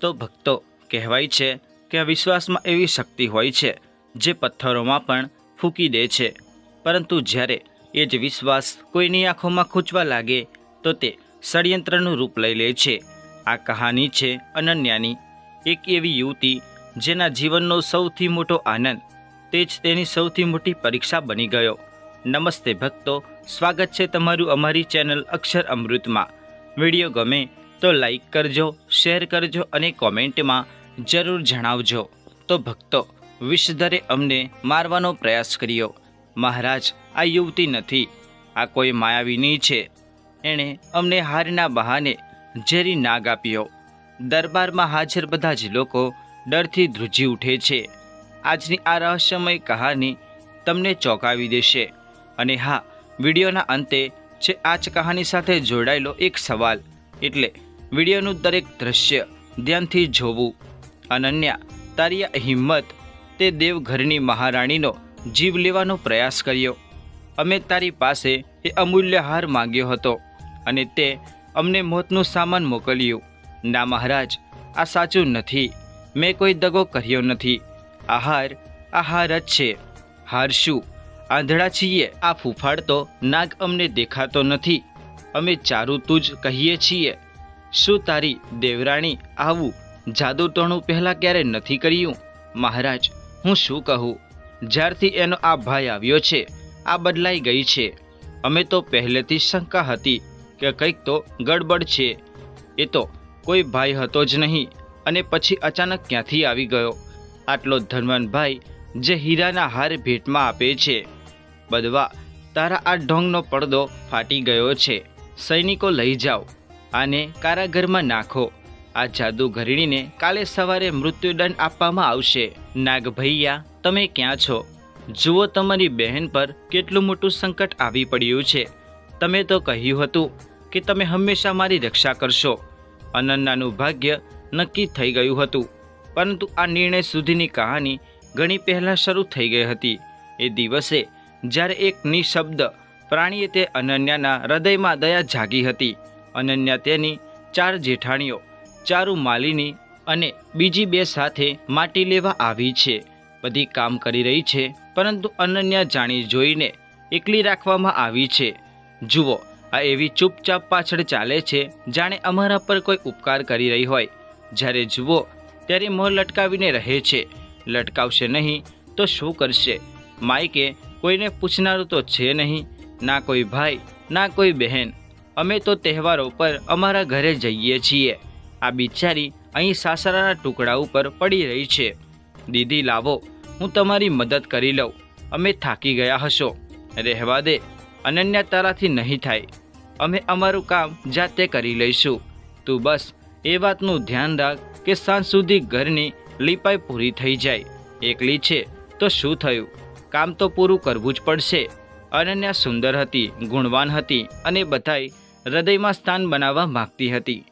તો ભક્તો કહેવાય છે કે વિશ્વાસમાં એવી શક્તિ હોય છે, જે પથ્થરોમાં પણ ફૂંકી દે છે. પરંતુ જ્યારે એ જ વિશ્વાસ કોઈની આંખોમાં ખૂંચવા લાગે, તો તે ષડયંત્રનું રૂપ લઈ લે છે. આ કહાની છે અનન્યાની. એક એવી યુવતી, જેના જીવનનો સૌથી મોટો આનંદ, તે જ તેની સૌથી મોટી પરીક્ષા બની ગયો. નમસ્તે ભક્તો, સ્વાગત છે તમારું અમારી ચેનલ અક્ષર અમૃતમાં. વીડિયો ગમે તો લાઈક કરજો શેર કરજો અને કોમેન્ટમાં જરૂર જણાવજો. તો ભક્તો, વિષધરે અમને મારવાનો પ્રયાસ કર્યો. મહારાજ, આ યુવતી નથી, આ કોઈ માયાવીની છે. એણે અમને હારના બહાને ઝેરી નાગ આપ્યો. દરબારમાં હાજર બધા જ લોકો ડરથી ધ્રુજી ઉઠે છે. આજની આ રહસ્યમય કહાની તમને ચોંકાવી દેશે. અને હા, વિડીયોના અંતે છે આ જ કહાની સાથે જોડાયેલો એક સવાલ, એટલે વિડીયોનું દરેક દ્રશ્ય ધ્યાનથી જોવું. અનન્યા, તારી હિંમત, તે દેવઘરની મહારાણીનો જીવ લેવાનો પ્રયાસ કર્યો. અમે તારી પાસે એ અમૂલ્ય હાર માંગ્યો હતો અને તે અમને મોતનું સામાન મોકલ્યું. ના મહારાજ, આ સાચું નથી. મેં કોઈ દગો કર્યો નથી. આ હાર આ હાર જ છે. હાર શું? આંધળા છીએ, આ ફૂફાડતો નાગ અમને દેખાતો નથી. અમે ચારું તું જ કહીએ છીએ. શું તારી દેવરાણી આવું જાદુટોણું પહેલાં ક્યારે નથી કર્યું? મહારાજ, હું શું કહું? જ્યારથી એનો આ ભાઈ આવ્યો છે, આ બદલાઈ ગઈ છે. અમે તો પહેલેથી શંકા હતી કે કંઈક તો ગડબડ છે. એ તો કોઈ ભાઈ હતો જ નહીં અને પછી અચાનક ક્યાંથી આવી ગયો? આટલો ધનવાન ભાઈ જે હીરાના હાર ભેટમાં આપે છે. બદવા, તારા આ ઢોંગનો પડદો ફાટી ગયો છે. સૈનિકો લઈ જાઓ. આને કારાગરમાં નાખો. આ જાદુ જાદુગરણીને કાલે સવારે મૃત્યુદંડ આપવામાં આવશે. નાગભૈયા, તમે ક્યાં છો? જુઓ તમારી બહેન પર કેટલું મોટું સંકટ આવી પડ્યું છે. તમે તો કહ્યું હતું કે તમે હંમેશા મારી રક્ષા કરશો. અનન્યાનું ભાગ્ય નક્કી થઈ ગયું હતું. પરંતુ આ નિર્ણય સુધીની કહાની ઘણી પહેલાં શરૂ થઈ ગઈ હતી. એ દિવસે જ્યારે એક નિશબ્દ પ્રાણીએ તે અનન્યાના હૃદયમાં દયા જાગી હતી. અનન્યા તેની ચાર જેઠાણીઓ, ચારુ માલિની અને બીજી બે સાથે માટી લેવા આવી છે. બધી કામ કરી રહી છે, પરંતુ અનન્યા જાણી જોઈને એકલી રાખવામાં આવી છે. જુઓ, આ એવી ચૂપચાપ પાછળ ચાલે છે, જાણે અમારા પર કોઈ ઉપકાર કરી રહી હોય. જ્યારે જુઓ, ત્યારે મોં લટકાવીને રહે છે. લટકાવશે નહીં તો શું કરશે? માઈકે કોઈને પૂછનારું તો છે નહીં. ના કોઈ ભાઈ, ના કોઈ બહેન અમે તો તહેવારો પર અમારા ઘરે જઈએ છીએ. આ બિચારી અહીં સાસરાના ટુકડા ઉપર પડી રહી છે. દીદી લાવો, હું તમારી મદદ કરી લઉં. અમે થાકી ગયા હશો. રહેવા દે અનન્યા તારાથી નહીં થાય. અમે અમારું કામ જાતે કરી લઈશું. તું બસ, એ વાતનું ધ્યાન રાખ કે સાંજ સુધી ઘરની લીપાઈ પૂરી થઈ જાય. એકલી છે, તો શું થયું? કામ તો પૂરું કરવું જ પડશે. અનન્યા સુંદર હતી, ગુણવાન હતી અને બધાય હૃદયમાં સ્થાન બનાવવા માગતી હતી.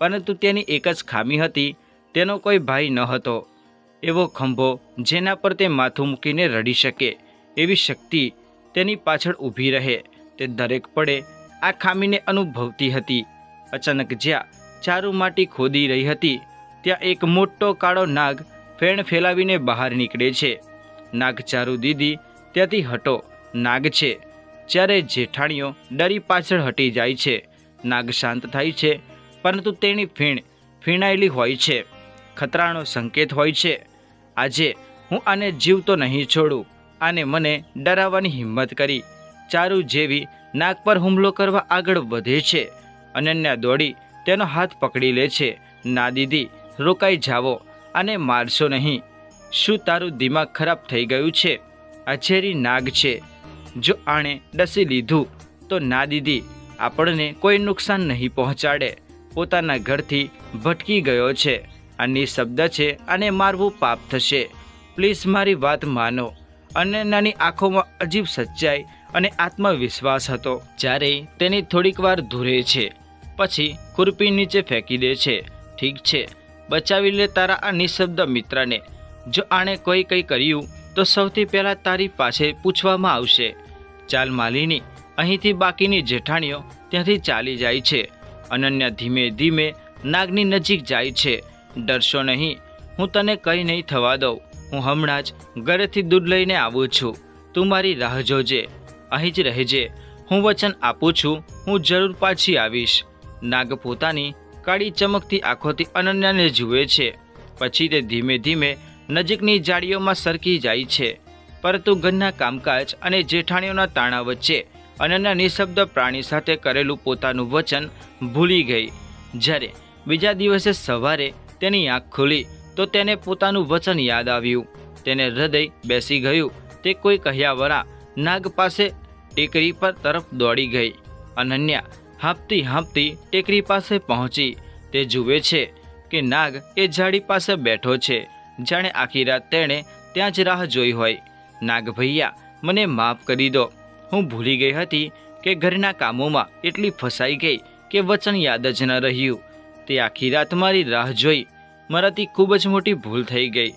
પરંતુ તેની એક જ ખામી હતી, તેનો કોઈ ભાઈ ન હતો. એવો ખંભો જેના પર તે માથું મૂકીને રડી શકે એવી શક્તિ તેની પાછળ ઊભી રહે, તે દરેક પડે આ ખામીને અનુભવતી હતી. અચાનક જ્યાં ચારુ માટી ખોદી રહી હતી, ત્યાં એક મોટો કાળો નાગ ફેણ ફેલાવીને બહાર નીકળે છે. નાગ ચારુ દીદી ત્યાંથી હટો, નાગ છે. જ્યારે જેઠાણીઓ ડરી પાછળ હટી જાય છે. નાગ શાંત થાય છે, પરંતુ તેની ફીણ, ફીણાયેલી હોય છે. ખતરાનો સંકેત હોય છે. આજે હું આને જીવતો નહીં છોડું. આને મને ડરાવવાની હિંમત કરી. ચારુ જેવી નાગ પર હુમલો કરવા આગળ વધે છે. અનન્યા દોડી તેનો હાથ પકડી લે છે. ના દીદી, રોકાઈ જાવો અને મારશો નહીં. શું તારું દિમાગ ખરાબ થઈ ગયું છે? આ નાગ છે. જો આણે ડસી લીધું, તો ના દીદી, આપણને કોઈ નુકસાન નહીં પહોંચાડે. પોતાના ઘરથી ભટકી ગયો છે. આ નિશબ્દ છે અને મારવું પાપ થશે. પ્લીઝ મારી વાત માનો. અને નાની આંખોમાં અજીબ સચ્ચાઈ અને આત્મવિશ્વાસ હતો. જ્યારે તેની થોડીક વાર ધૂરે છે. પછી ખુરપી નીચે ફેંકી દે છે. ઠીક છે, બચાવી લે તારા આ નિશબ્દ મિત્રને. જો આણે કોઈ કંઈ કર્યું તો સૌથી પહેલાં તારી પાસે પૂછવામાં આવશે, ચાલ માલિની, અહીંથી બાકીની જેઠાણીઓ ત્યાંથી ચાલી જાય છે. અનન્યા ધીમે ધીમે નાગની નજીક જાય છે. ડરશો નહીં, હું તને કંઈ નહીં થવા દઉં. હું હમણાં જ ઘરેથી દૂધ લઈને આવું છું. તું મારી રાહ જોજે, અહીં જ રહેજે. હું વચન આપું છું, હું જરૂર પાછી આવીશ. નાગ પોતાની કાળી ચમકતી આંખોથી અનન્યાને જુએ છે. પછી તે ધીમે ધીમે નજીકની જાળીઓમાં સરકી જાય છે. પરંતુ ઘરના કામકાજ અને જેઠાણીઓના તાણા વચ્ચે અનન્યા નિશબ્દ પ્રાણી સાથે કરેલું પોતાનું વચન ભૂલી ગઈ. જ્યારે બીજા દિવસે સવારે તેની આંખ ખુલી, તો તેને પોતાનું વચન યાદ આવ્યું. તેને હૃદય બેસી ગયું. તે કોઈ કહ્યા વરા નાગ પાસે ટેકરી પર તરફ દોડી ગઈ. અનન્યા હાંપતી હાંપતી ટેકરી પાસે પહોંચી. તે જુએ છે કે નાગ એ ઝાડી પાસે બેઠો છે. જાણે આખી રાત તેણે ત્યાં જ રાહ જોઈ હોય. નાગભૈયા, મને માફ કરી દો. હું ભૂલી ગઈ હતી કે ઘરના કામોમાં એટલી ફસાઈ ગઈ કે વચન યાદ જ ન રહ્યું. તે આખી રાત મારી રાહ જોઈ. મારાથી ખૂબ જ મોટી ભૂલ થઈ ગઈ.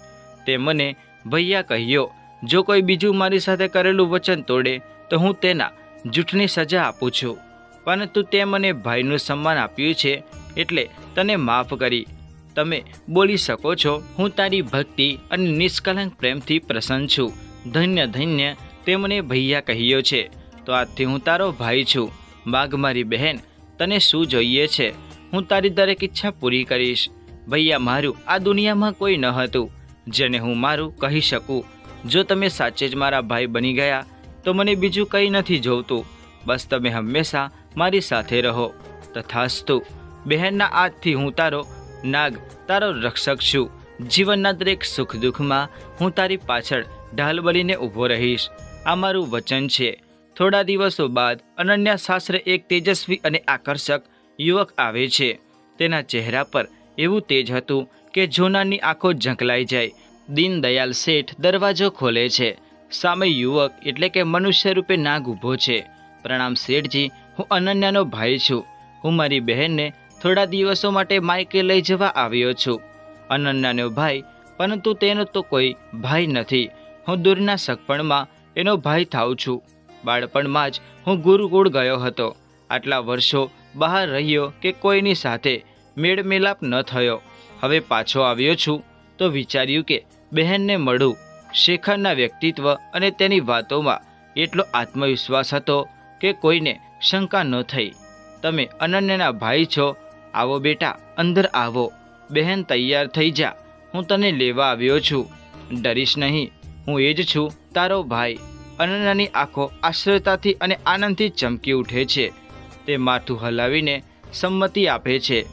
તે મને, ભૈયા કહ્યો જો કોઈ બીજું મારી સાથે કરેલું વચન તોડે, તો હું તેના જૂઠની સજા આપું છું. પરંતુ તે મને ભાઈનું સન્માન આપ્યું છે, એટલે તને માફ કરી. તમે બોલી શકો છો, હું તારી ભક્તિ અને નિષ્કલંક પ્રેમથી પ્રસન્ન છું. ધન્ય ધન્ય તે મને ભૈયા કહ્યો છે. તો આજથી હું તારો ભાઈ છું. માગ મારી બહેન, તને શું જોઈએ છે? હું તારી દરેક ઈચ્છા પૂરી કરીશ. ભૈયા મારું આ દુનિયામાં કોઈ ન હતું. જેને હું મારું કહી શકું. જો તમે સાચે જ મારા ભાઈ બની ગયા, તો મને બીજું કંઈ નથી જોવતું. બસ તમે હંમેશા મારી સાથે રહો. તથાસ્તુ, બહેનના આજથી હું તારો નાગ, તારો રક્ષક છું. જીવનના દરેક સુખ દુઃખમાં હું તારી પાછળ ઢાલ બળીને ઊભો રહીશ. આ મારું વચન છે. થોડા દિવસો બાદ અનન્યા શાસ્ત્ર એક તેજસ્વી અને આકર્ષક યુવક આવે છે. તેના ચહેરા પર એવું તેજ હતું કે જોનાની આંખો ઝંકલાઈ જાય. દીનદયાલ શેઠ દરવાજો ખોલે છે. સામે યુવક એટલે કે મનુષ્ય રૂપે નાગ ઊભો છે. પ્રણામ શેઠજી, હું અનન્યાનો ભાઈ છું. હું મારી બહેનને થોડા દિવસો માટે માઇકે લઈ જવા આવ્યો છું. અનન્યાનો ભાઈ, પરંતુ તેનો તો કોઈ ભાઈ નથી. હું દૂરના સગપણમાં એનો ભાઈ થાઉં છું. બાળપણમાં જ હું ગુરુકુળ ગયો હતો. આટલા વર્ષો બહાર રહ્યો કે કોઈની સાથે મેળમેલાપ ન થયો. હવે પાછો આવ્યો છું તો વિચાર્યું કે બહેનને મળું. શેખરના વ્યક્તિત્વ અને તેની વાતોમાં એટલો આત્મવિશ્વાસ હતો કે કોઈને શંકા ન થઈ. તમે અનન્યના ભાઈ છો આવો બેટા, અંદર આવો. બહેન તૈયાર થઈ જા. હું તને લેવા આવ્યો છું. ડરીશ નહીં. હું એ જ છું, તારો ભાઈ. અનન્યાની આંખો આશ્ચર્યતાથી અને આનંદથી ચમકી ઉઠે છે. તે માથું હલાવીને સંમતિ આપે છે.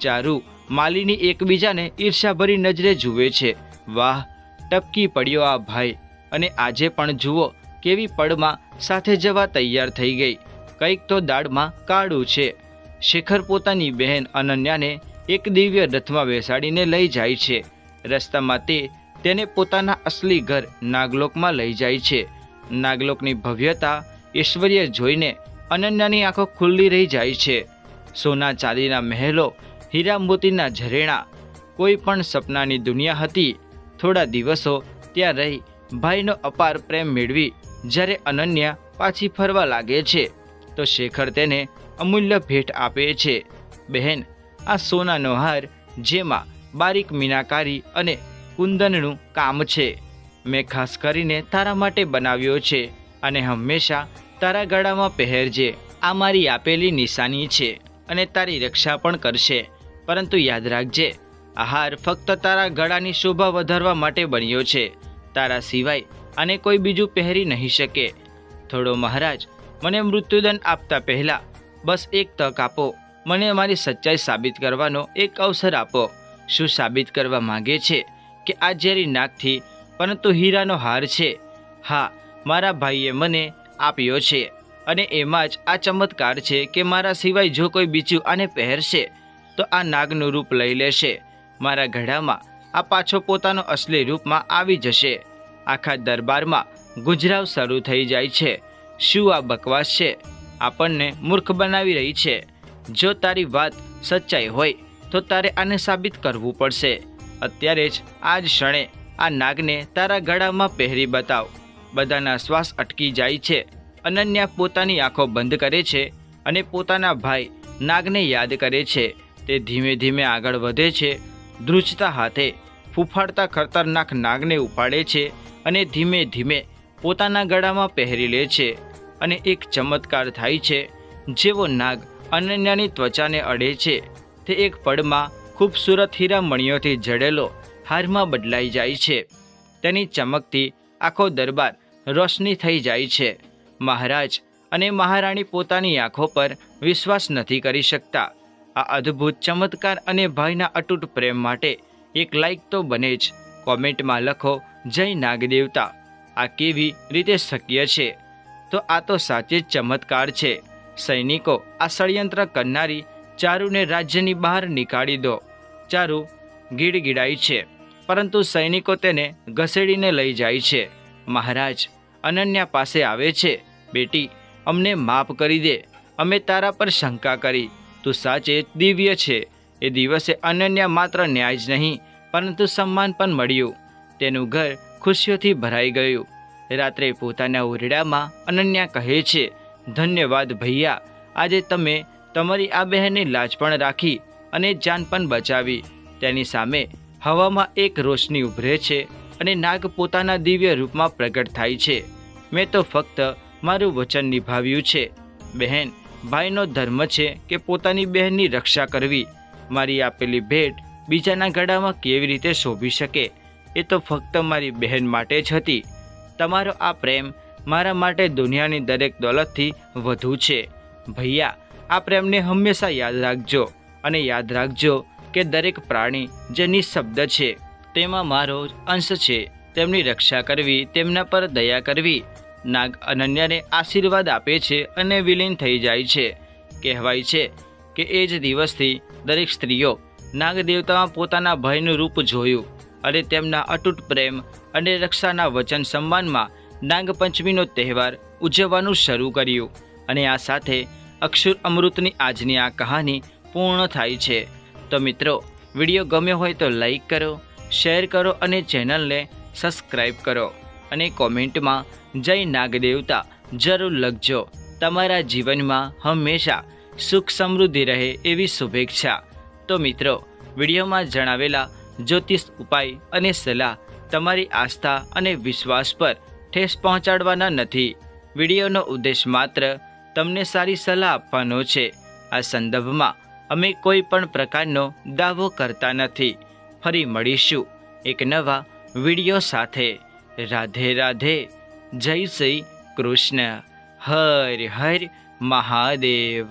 ચારુ, માલીની એકબીજાને ઈર્ષાભરી નજરે જુએ છે. વાહ, ટપકી પડ્યો આ ભાઈ. અને આજે પણ જુઓ, કેવી પડમાં સાથે જવા તૈયાર થઈ ગઈ. કંઈક તો દાળમાં કાળું છે. શેખર પોતાની બહેન અનન્યાને એક દિવ્ય રથમાં બેસાડીને લઈ જાય છે. રસ્તામાં તે તેને પોતાના અસલી ઘર નાગલોકમાં લઈ જાય છે. નાગલોકની ભવ્યતા ઐશ્વર્ય જોઈને અનન્યાની આંખો ખુલ્લી રહી જાય છે. સોના ચાંદીના મહેલો, હીરા મોતીના ઝરેણા, કોઈ પણ સપનાની દુનિયા હતી. થોડા દિવસો ત્યાં રહી ભાઈનો અપાર પ્રેમ મેળવી જ્યારે અનન્યા પાછી ફરવા લાગે છે. તો શેખર તેને અમૂલ્ય ભેટ આપે છે. બહેન, આ સોનાનો હાર જેમાં બારીક મીનાકારી અને કુંદનનું કામ છે. મેં ખાસ કરીને તારા માટે બનાવ્યો છે અને હંમેશા તારા ગળામાં પહેરજે. આ મારી આપેલી નિશાની છે અને તારી રક્ષા પણ કરશે. પરંતુ યાદ રાખજે, આ હાર ફક્ત તારા ગળાની શોભા વધારવા માટે બન્યો છે. તારા સિવાય આને કોઈ બીજું પહેરી નહીં શકે. થોડો મહારાજ મને મૃત્યુદંડ આપતા પહેલાં બસ એક તક આપો. મને મારી સચ્ચાઈ સાબિત કરવાનો એક અવસર આપો. શું સાબિત કરવા માંગે છે કે આ ઝેરી નાકથી, પરંતુ હીરાનો હાર છે? હા, મારા ભાઈએ મને આપ્યો છે અને એમાં જ આ ચમત્કાર છે કે મારા સિવાય જો કોઈ બીજું આને પહેરશે, તો આ નાગનું રૂપ લઈ લેશે. મારા ગળામાં આ પાછો પોતાનો અસલી રૂપમાં આવી જશે. આખા દરબારમાં ગુજરાવ શરૂ થઈ જાય છે. શું આ બકવાસ છે? આપણને મૂર્ખ બનાવી રહી છે. જો તારી વાત સચ્ચાઈ હોય, તો તારે આને સાબિત કરવું પડશે. અત્યારે જ આ જ ક્ષણે આ નાગને તારા ગળામાં પહેરી બતાવ. બધાના શ્વાસ અટકી જાય છે. અનન્યા પોતાની આંખો બંધ કરે છે અને પોતાના ભાઈ નાગને યાદ કરે છે. તે ધીમે ધીમે આગળ વધે છે, ધ્રુજતા હાથે ફૂફાડતા ખતરનાક નાગને ઉપાડે છે અને ધીમે ધીમે પોતાના ગળામાં પહેરી લે છે. અને એક ચમત્કાર થાય છે, જેવો નાગ અનન્યાની ત્વચાને અડે છે. તે એક પળમાં ખૂબસૂરત હીરામણીઓથી જડેલો હારમાં બદલાઈ જાય છે. તેની ચમકથી આખો દરબાર રોશની થઈ જાય છે. મહારાજ અને મહારાણી પોતાની આંખો પર વિશ્વાસ નથી કરી શકતા. આ અદ્ભુત ચમત્કાર અને ભાઈના અતૂટ પ્રેમ માટે એક લાઈક તો બને જ. કોમેન્ટમાં લખો, જય નાગદેવતા. આ કેવી રીતે શક્ય છે? તો આ તો સાચે ચમત્કાર છે. સૈનિકો આ ષડયંત્ર કરનારી ચારુને રાજ્યની બહાર નીકાળી દો. ચારુ ગીડગીડાય છે, પરંતુ સૈનિકો તેને ઘસેડીને લઈ જાય છે. મહારાજ, અનન્યા પાસે આવે છે. બેટી, અમને માફ કરી દે. અમે તારા પર શંકા કરી. તું સાચે દિવ્ય છે. એ દિવસે અનન્યા માત્ર ન્યાય જ નહીં, પરંતુ સન્માન પણ મળ્યું. તેનું ઘર ખુશીઓથી ભરાઈ ગયું. રાત્રે પોતાના ઓરડામાં અનન્યા કહે છે, ધન્યવાદ ભૈયા, આજે તમે તમારી આ બહેનની લાજ પણ રાખી અને જાન પણ બચાવી. તેની સામે હવામાં એક રોશની ઉભરે છે અને નાગ પોતાના દિવ્ય રૂપમાં પ્રગટ થાય છે. મેં તો ફક્ત મારું વચન નિભાવ્યું છે. બહેન, ભાઈનો ધર્મ છે કે પોતાની બહેનની રક્ષા કરવી. મારી આપેલી ભેટ બીજાના ગળામાં કેવી રીતે શોભી શકે? એ તો ફક્ત મારી બહેન માટે જ હતી. તમારો આ પ્રેમ મારા માટે દુનિયાની દરેક દોલતથી વધુ છે. ભૈયા, આ પ્રેમને હંમેશા યાદ રાખજો અને યાદ રાખજો કે દરેક પ્રાણી જે નિઃશબ્દ છે, તેમાં મારો અંશ છે. તેમની રક્ષા કરવી, તેમના પર દયા કરવી, નાગ અનન્યાને આશીર્વાદ આપે છે અને વિલીન થઈ જાય છે. કહેવાય છે કે એ જ દિવસથી દરેક સ્ત્રીઓ નાગ દેવતામાં પોતાના ભયનું રૂપ જોયું. અને તેમના અતૂટ પ્રેમ અને રક્ષાના વચન સન્માનમાં નાગપંચમીનો તહેવાર ઉજવવાનું શરૂ કર્યું. અને આ સાથે અક્ષર અમૃતની આજની આ કહાની પૂર્ણ થાય છે. તો મિત્રો, વીડિયો ગમ્યો હોય તો લાઈક કરો, શેર કરો અને ચેનલને સબસ્ક્રાઈબ કરો. અને કોમેન્ટમાં જય નાગદેવતા જરૂર લખજો. તમારા જીવનમાં હંમેશા સુખ સમૃદ્ધિ રહે એવી શુભેચ્છા. તો મિત્રો, વિડીયોમાં જણાવેલા જ્યોતિષ ઉપાય અને સલાહ તમારી આસ્થા અને વિશ્વાસ પર ઠેસ પહોંચાડવાના નથી. વિડીયોનો ઉદ્દેશ માત્ર તમને સારી સલાહ આપવાનો છે. આ સંદર્ભમાં અમે કોઈ પણ પ્રકારનો દાવો કરતા નથી. ફરી મળીશું એક નવા વીડિયો સાથે. રાધે રાધે. જય શ્રી કૃષ્ણ. હર હર મહાદેવ.